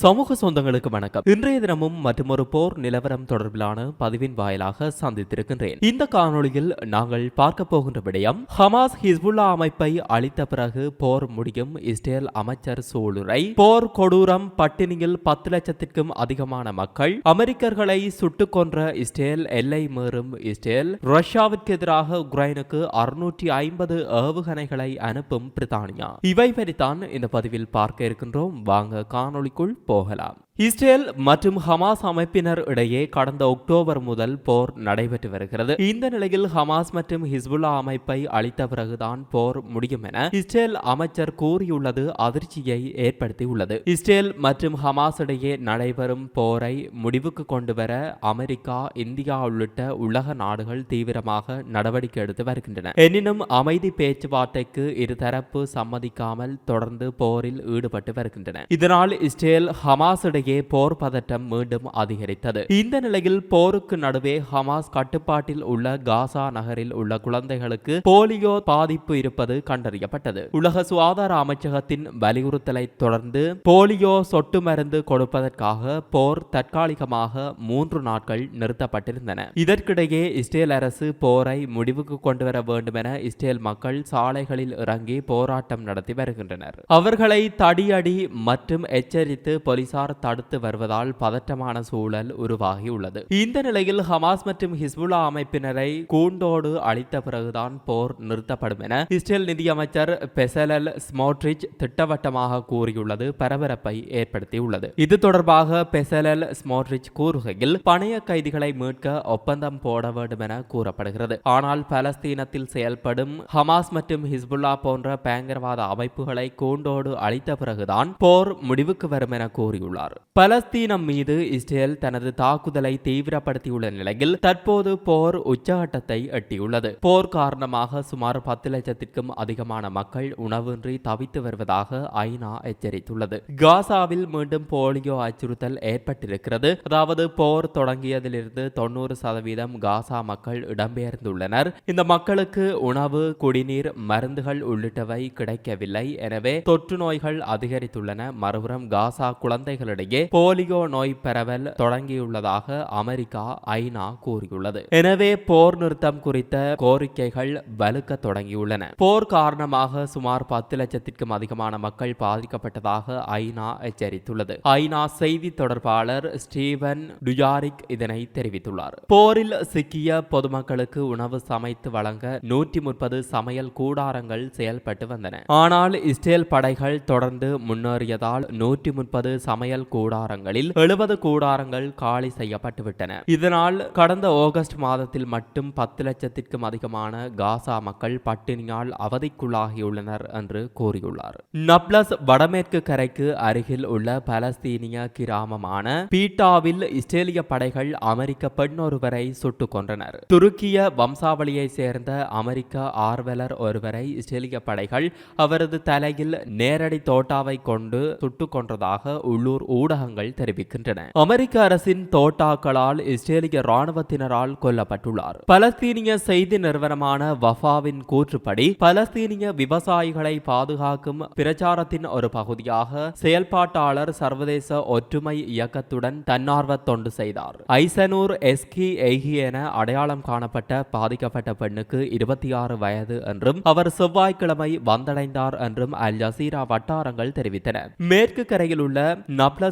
சமூக சொந்தங்களுக்கு வணக்கம். இன்றைய தினமும் மற்றொரு போர் நிலவரம் தொடர்பிலான பதிவின் வாயிலாக சந்தித்திருக்கின்றேன். இந்த காணொளியில் நாங்கள் பார்க்க போகின்ற விடயம் ஹமாஸ் ஹிஸ்புல்லா அமைப்பை அளித்த பிறகு போர் முடியும் இஸ்ரேல் அமைச்சர் சூளுரை. போர் கொடூரம் பட்டினியில் பத்து லட்சத்திற்கும் அதிகமான மக்கள் அமெரிக்கர்களை சுட்டுக் கொன்ற இஸ்ரேல் எல்லை மீறும் இஸ்ரேல் ரஷ்யாவிற்கு எதிராக உக்ரைனுக்கு அறுநூற்றி ஐம்பது ஏவுகணைகளை அனுப்பும் பிரித்தானியா. இவை பற்றித்தான் இந்த பதிவில் பார்க்க இருக்கின்றோம். வாங்க காணொளிக்குள் போகலாம். இஸ்ரேல் மற்றும் ஹமாஸ் அமைப்பினர் இடையே கடந்த அக்டோபர் முதல் போர் நடைபெற்று வருகிறது. இந்த நிலையில் ஹமாஸ் மற்றும் ஹிஸ்புல்லா அமைப்பை அளித்த பிறகுதான் போர் முடியும் என இஸ்ரேல் அமைச்சர் கூறியுள்ளது அதிர்ச்சியை ஏற்படுத்தியுள்ளது. இஸ்ரேல் மற்றும் ஹமாஸ் இடையே நடைபெறும் போரை முடிவுக்கு கொண்டு வர அமெரிக்கா இந்தியா உள்ளிட்ட உலக நாடுகள் தீவிரமாக நடவடிக்கை எடுத்து வருகின்றன. எனினும் அமைதி பேச்சுவார்த்தைக்கு இருதரப்பு சம்மதிக்காமல் தொடர்ந்து போரில் ஈடுபட்டு வருகின்றன. இதனால் இஸ்ரேல் ஹமாஸ் இடையே போர் பதட்டம் மீண்டும் அதிகரித்தது. இந்த நிலையில் போருக்கு நடுவே ஹமாஸ் கட்டுப்பாட்டில் உள்ள காசா நகரில் உள்ள குழந்தைகளுக்கு போலியோ பாதிப்பு இருப்பது கண்டறியப்பட்டது. உலக சுகாதார அமைச்சகத்தின் வலியுறுத்தலை தொடர்ந்து போலியோ சொட்டு மருந்து கொடுப்பதற்காக போர் தற்காலிகமாக மூன்று நாட்கள் நிறுத்தப்பட்டிருந்தன. இதற்கிடையே இஸ்ரேல் அரசு போரை முடிவுக்கு கொண்டு வர வேண்டும் என இஸ்ரேல் மக்கள் சாலைகளில் இறங்கி போராட்டம் நடத்தி வருகின்றனர். அவர்களை தடியடி மற்றும் எச்சரித்து போலீசார் அடுத்து வருவதால் பதற்றமான சூழல் உருவாகியுள்ளது. இந்த நிலையில் ஹமாஸ் மற்றும் ஹிஸ்புல்லா அமைப்பினரை கூண்டோடு அளித்த பிறகுதான் போர் நிறுத்தப்படும் என இஸ்ரேல் நிதியமைச்சர் பெசலல் ஸ்மோட்ரிச் திட்டவட்டமாக கூறியுள்ளது பரபரப்பை ஏற்படுத்தியுள்ளது. இது தொடர்பாக பெசலல் ஸ்மோட்ரிச் கூறுகையில் பணைய கைதிகளை மீட்க ஒப்பந்தம் போட வேண்டும் என கூறப்படுகிறது. ஆனால் பலஸ்தீனத்தில் செயல்படும் ஹமாஸ் மற்றும் ஹிஸ்புல்லா போன்ற பயங்கரவாத அமைப்புகளை கூண்டோடு அளித்த பிறகுதான் போர் முடிவுக்கு வரும் என கூறியுள்ளார். பலஸ்தீனம் மீது இஸ்ரேல் தனது தாக்குதலை தீவிரப்படுத்தியுள்ள நிலையில் தற்போது போர் உச்சகட்டத்தை எட்டியுள்ளது. போர் காரணமாக சுமார் பத்து லட்சத்திற்கும் அதிகமான மக்கள் உணவின்றி தவித்து வருவதாக ஐநா எச்சரித்துள்ளது. காசாவில் மீண்டும் போலியோ அச்சுறுத்தல் ஏற்பட்டிருக்கிறது. அதாவது போர் தொடங்கியதிலிருந்து தொண்ணூறு சதவீதம் காசா மக்கள் இடம்பெயர்ந்துள்ளனர். இந்த மக்களுக்கு உணவு குடிநீர் மருந்துகள் உள்ளிட்டவை கிடைக்கவில்லை. எனவே தொற்று நோய்கள் அதிகரித்துள்ளன. மறுபுறம் காசா குழந்தைகளிடையே போலியோ நோய் பரவல் தொடங்கியுள்ளதாக அமெரிக்கா ஐநா கூறியுள்ளது. எனவே போர் நிறுத்தம் குறித்த கோரிக்கைகள் வலுக்க தொடங்கியுள்ளன. போர் காரணமாக சுமார் பத்து லட்சத்திற்கும் அதிகமான மக்கள் பாதிக்கப்பட்டதாக ஐநா எச்சரித்துள்ளது. ஐநா செய்தி தொடர்பாளர் ஸ்டீவன் டுயாரிக் இதனை தெரிவித்துள்ளார். போரில் சிக்கிய பொதுமக்களுக்கு உணவு சமைத்து வழங்க நூற்றி முப்பது சமையல் கூடாரங்கள் செயல்பட்டு வந்தன. ஆனால் இஸ்ரேல் படைகள் தொடர்ந்து முன்னேறியதால் நூற்றி முப்பது சமையல் கூடாரங்களில் எழுபது கூடாரங்கள் காலி செய்யப்பட்டுவிட்டன. இதனால் கடந்த ஆகஸ்ட் மாதத்தில் மட்டும் பத்து லட்சத்திற்கும் அதிகமான காசா மக்கள் பட்டினியால் அவதிக்குள்ளாகியுள்ளனர் என்று கூறியுள்ளார். நப்லஸ் வடமேற்கு கரைக்கு அருகில் உள்ள பலஸ்தீனிய கிராமமான பீட்டாவில் இஸ்ரேலிய படைகள் அமெரிக்க பெண் ஒருவரை சுட்டுக் கொன்றனர். துருக்கிய வம்சாவளியை சேர்ந்த அமெரிக்க ஆர்வலர் ஒருவரை இஸ்ரேலிய படைகள் அவரது தலையில் நேரடி தோட்டாவை கொண்டு சுட்டுக் கொன்றதாக உள்ளூர் ஊடகங்கள் தெரிவிக்கின்றன. அமெரிக்க அரசின் தோட்டாக்களால் இஸ்ரேலிய ராணுவத்தினரால் கொல்லப்பட்டுள்ளார். பலஸ்தீனிய செய்தி நிறுவனமான வஃபாவின் கூற்றுப்படி பலஸ்தீனிய விவசாயிகளை பாதுகாக்கும் பிரச்சாரத்தின் ஒரு பகுதியாக செயல்பாட்டாளர் சர்வதேச ஒற்றுமை இயக்கத்துடன் தன்னார்வ தொண்டு செய்தார். ஐசனூர் எஸ்கி எய்கி என அடையாளம் காணப்பட்ட பாதிக்கப்பட்ட பெண்ணுக்கு இருபத்தி ஆறு வயது என்றும் அவர் செவ்வாய்க்கிழமை வந்தடைந்தார் என்றும் அல் ஜசீரா வட்டாரங்கள் தெரிவித்தன. மேற்கு கரையில் உள்ள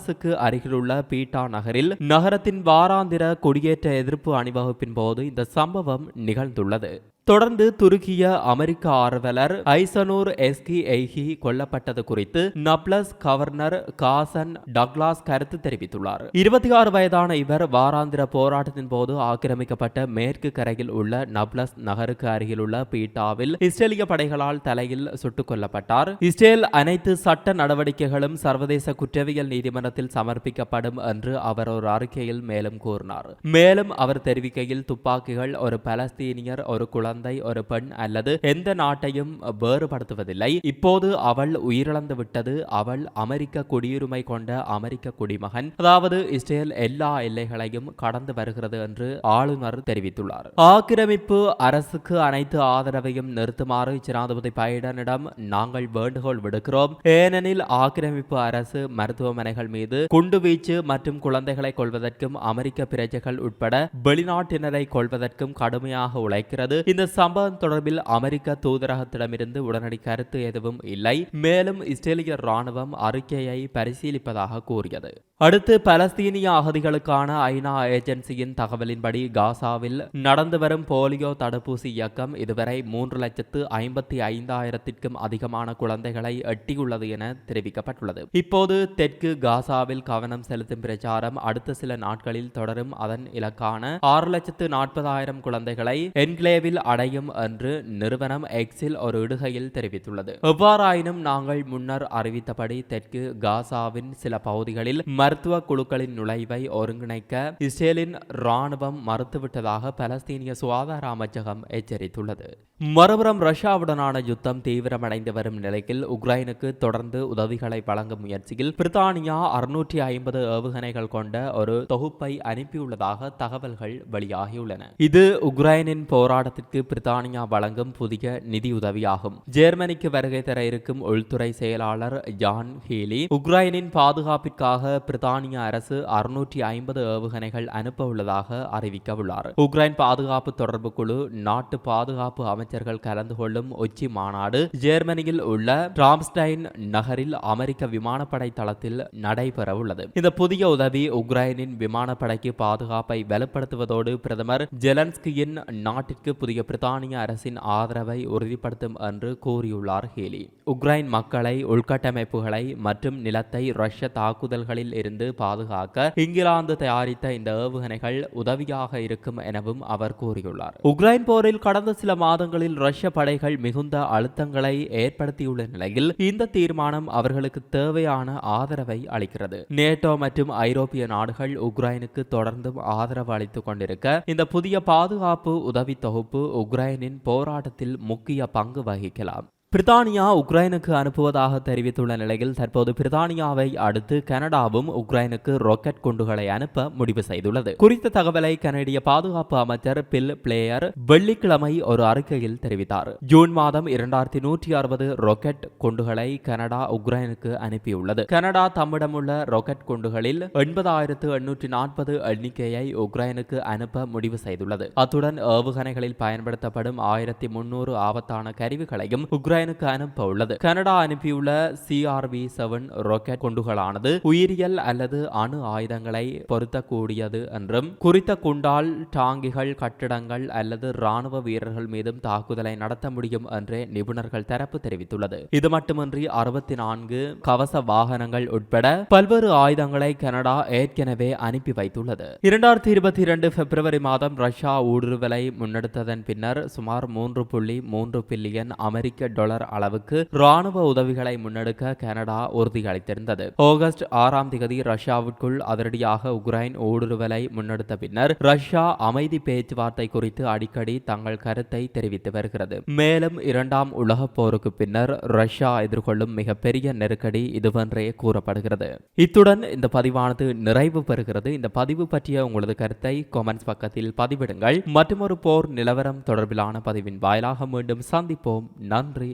நப்லஸுக்கு அருகிலுள்ள பீட்டா நகரில் நகரத்தின் வாராந்திர குடியேற்ற எதிர்ப்பு அணிவகுப்பின் போது இந்த சம்பவம் நிகழ்ந்துள்ளது. தொடர்ந்து துருக்கிய அமெரிக்க ஆர்வலர் ஐசனூர் எஸ்கி எய்கி கொல்லப்பட்டது குறித்து நப்லஸ் கவர்னர் காசன் டக்லாஸ் கருத்து தெரிவித்துள்ளார். இருபத்தி ஆறு வயதான இவர் வாராந்திர போராட்டத்தின் போது ஆக்கிரமிக்கப்பட்ட மேற்கு கரையில் உள்ள நப்லஸ் நகருக்கு அருகிலுள்ள பீட்டாவில் இஸ்ரேலிய படைகளால் தலையில் சுட்டுக் கொல்லப்பட்டார். இஸ்ரேல் அனைத்து சட்ட நடவடிக்கைகளும் சர்வதேச குற்றவியல் நீதிமன்றத்தில் சமர்ப்பிக்கப்படும் என்று அவர் ஒரு அறிக்கையில் மேலும் கூறினார். மேலும் அவர் தெரிவிக்கையில் துப்பாக்கிகள் ஒரு பலஸ்தீனியர் ஒரு குழந்தை குழந்தை ஒரு பெண் அல்லது எந்த நாட்டையும் வேறுபடுத்துவதில்லை. இப்போது அவள் உயிரிழந்து விட்டது. அவள் அமெரிக்க குடியுரிமை கொண்ட அமெரிக்க குடிமகன். அதாவது இஸ்ரேல் எல்லா எல்லைகளையும் கடந்து வருகிறது என்று ஆளுநர் தெரிவித்துள்ளார். ஆக்கிரமிப்பு அரசுக்கு அனைத்து ஆதரவையும் நிறுத்துமாறு ஜனாதிபதி பைடனிடம் நாங்கள் வேண்டுகோள் விடுக்கிறோம். ஏனெனில் ஆக்கிரமிப்பு அரசு மருத்துவமனைகள் மீது குண்டுவீச்சு மற்றும் குழந்தைகளை கொள்வதற்கும் அமெரிக்க பிரஜைகள் உட்பட வெளிநாட்டினரை கொள்வதற்கும் கடுமையாக உழைக்கிறது. இந்த சம்பவம் தொடர்பில் அமெரிக்க தூதரகத்திடமிருந்து உடனடி கருத்து எதுவும் இல்லை. மேலும் இஸ்ரேலிய ராணுவம் அறிக்கையை பரிசீலிப்பதாக கூறியது. அடுத்து பலஸ்தீனிய அகதிகளுக்கான ஐநா ஏஜென்சியின் தகவலின்படி காசாவில் நடந்து வரும் போலியோ தடுப்பூசி இயக்கம் இதுவரை மூன்று லட்சத்து ஐம்பத்தி ஐந்தாயிரத்திற்கும் அதிகமான குழந்தைகளை எட்டியுள்ளது என தெரிவிக்கப்பட்டுள்ளது. இப்போது தெற்கு காசாவில் கவனம் செலுத்தும் பிரச்சாரம் அடுத்த சில நாட்களில் தொடரும். அதன் இலக்கான ஆறு லட்சத்து நாற்பதாயிரம் குழந்தைகளை என்கிளேவில் அடையும் என்று நிறுவனம் எக்ஸில் ஒரு இடுகையில் தெரிவித்துள்ளது. எவ்வாறாயினும் நாங்கள் முன்னர் அறிவித்தபடி தெற்கு காசாவின் சில பகுதிகளில் மருத்துவ குழுக்களின் நுழைவை ஒருங்கிணைக்க இஸ்ரேலின் ராணுவம் மறுத்துவிட்டதாக பலஸ்தீனிய சுகாதார அமைச்சகம் எச்சரித்துள்ளது. மறுபுறம் ரஷ்யாவுடனான யுத்தம் தீவிரமடைந்து வரும் நிலையில் உக்ரைனுக்கு தொடர்ந்து உதவிகளை வழங்கும் முயற்சியில் பிரித்தானியா அறுநூற்றி ஐம்பது ஏவுகணைகள் கொண்ட ஒரு தொகுப்பை அனுப்பியுள்ளதாக தகவல்கள் வெளியாகியுள்ளன. இது உக்ரைனின் போராட்டத்திற்கு பிரித்தானியா வழங்கும் புதிய நிதியுதவியாகும். ஜெர்மனிக்கு வருகை தர இருக்கும் உள்துறை செயலாளர் ஜான் ஹீலி உக்ரைனின் பாதுகாப்பிற்காக பிரித்தானிய அரசு அறுநூற்றி ஐம்பது ஏவுகணைகள் அனுப்ப உள்ளதாக அறிவிக்கவுள்ளார் உக்ரைன் பாதுகாப்பு தொடர்பு குழு நாட்டு பாதுகாப்பு அமைச்சர்கள் கலந்து கொள்ளும் உச்சி மாநாடு ஜெர்மனியில் உள்ள டிராம்ஸ்டைன் நகரில் அமெரிக்க விமானப்படை தளத்தில் நடைபெறவுள்ளது இந்த புதிய உதவி உக்ரைனின் விமானப்படைக்கு பாதுகாப்பை வலுப்படுத்துவதோடு பிரதமர் ஜெலன்ஸ்கியின் நாட்டிற்கு புதிய பிரித்தானிய அரசின் ஆதரவை உறுதிப்படுத்தும் என்று கூறியுள்ளார் ஹேலி. உக்ரைன் மக்களை உள்கட்டமைப்புகளை மற்றும் நிலத்தை ரஷ்ய தாக்குதல்களில் இருந்து பாதுகாக்க இங்கிலாந்து தயாரித்த இந்த ஏவுகணைகள் உதவியாக இருக்கும் எனவும் அவர் கூறியுள்ளார். உக்ரைன் போரில் கடந்த சில மாதங்களில் ரஷ்ய படைகள் மிகுந்த அழுத்தங்களை ஏற்படுத்தியுள்ள நிலையில் இந்த தீர்மானம் அவர்களுக்கு தேவையான ஆதரவை அளிக்கிறது. நேட்டோ மற்றும் ஐரோப்பிய நாடுகள் உக்ரைனுக்கு தொடர்ந்தும் ஆதரவு அளித்துக் கொண்டிருக்க இந்த புதிய பாதுகாப்பு உதவி தொகுப்பு உக்ரைனின் போராட்டத்தில் முக்கிய பங்கு வகிக்கலாம். பிரித்தானியா உக்ரைனுக்கு அனுப்புவதாக தெரிவித்துள்ள நிலையில் தற்போது பிரித்தானியாவை அடுத்து கனடாவும் உக்ரைனுக்கு ராக்கெட் குண்டுகளை அனுப்ப முடிவு செய்துள்ளது. குறித்த தகவலை கனடிய பாதுகாப்பு அமைச்சர் பில் பிளேயர் வெள்ளிக்கிழமை ஒரு அறிக்கையில் தெரிவித்தார். ஜூன் மாதம் இரண்டாயிரத்தி நூற்றி அறுபது ராக்கெட் குண்டுகளை கனடா உக்ரைனுக்கு அனுப்பியுள்ளது. கனடா தம்மிடமுள்ள ராக்கெட் குண்டுகளில் எண்பதாயிரத்து எண்ணூற்றி நாற்பது எண்ணிக்கையை உக்ரைனுக்கு அனுப்ப முடிவு செய்துள்ளது. அத்துடன் ஏவுகணைகளில் பயன்படுத்தப்படும் ஆயிரத்தி முன்னூறு ஆபத்தான கருவிகளையும் உக்ரைன் உக்ரைனுக்கு அனுப்ப உள்ளது கனடா அனுப்பியுள்ள சிஆர்பி செவன் ராக்கெட் குண்டுகளானது உயிரியல் அல்லது அணு ஆயுதங்களை பொருத்தக்கூடியது என்றும் குறித்த குண்டால் டாங்கிகள் கட்டிடங்கள் அல்லது ராணுவ வீரர்கள் மீதும் தாக்குதலை நடத்த முடியும் என்றே நிபுணர்கள் தரப்பு தெரிவித்துள்ளது. இது மட்டுமின்றி அறுபத்தி நான்கு கவச வாகனங்கள் உட்பட பல்வேறு ஆயுதங்களை கனடா ஏற்கனவே அனுப்பி வைத்துள்ளது. இரண்டாயிரத்தி இருபத்தி இரண்டு பிப்ரவரி மாதம் ரஷ்யா ஊடுருவலை முன்னெடுத்ததன் பின்னர் சுமார் மூன்று புள்ளி மூன்று பில்லியன் அமெரிக்க டாலர் டாலர் அளவுக்கு ராணுவ உதவிகளை முன்னெடுக்க கனடா உறுதியளித்திருந்தது. ஆகஸ்ட் ஆறாம் திகதி ரஷ்யாவுக்குள் அதிரடியாக உக்ரைன் ஊடுருவலை முன்னெடுத்த பின்னர் ரஷ்யா அமைதி பேச்சுவார்த்தை குறித்து அடிக்கடி தங்கள் கருத்தை தெரிவித்து வருகிறது. மேலும் இரண்டாம் உலகப் போருக்கு பின்னர் ரஷ்யா எதிர்கொள்ளும் மிகப்பெரிய நெருக்கடி இதுவென்றே கூறப்படுகிறது. இத்துடன் இந்த பதிவானது நிறைவு பெறுகிறது. இந்த பதிவு பற்றிய உங்களது கருத்தை கொமெண்ட்ஸ் பக்கத்தில் பதிவிடுங்கள். மற்றொரு போர் நிலவரம் தொடர்பிலான பதிவின் வாயிலாக மீண்டும் சந்திப்போம். நன்றி.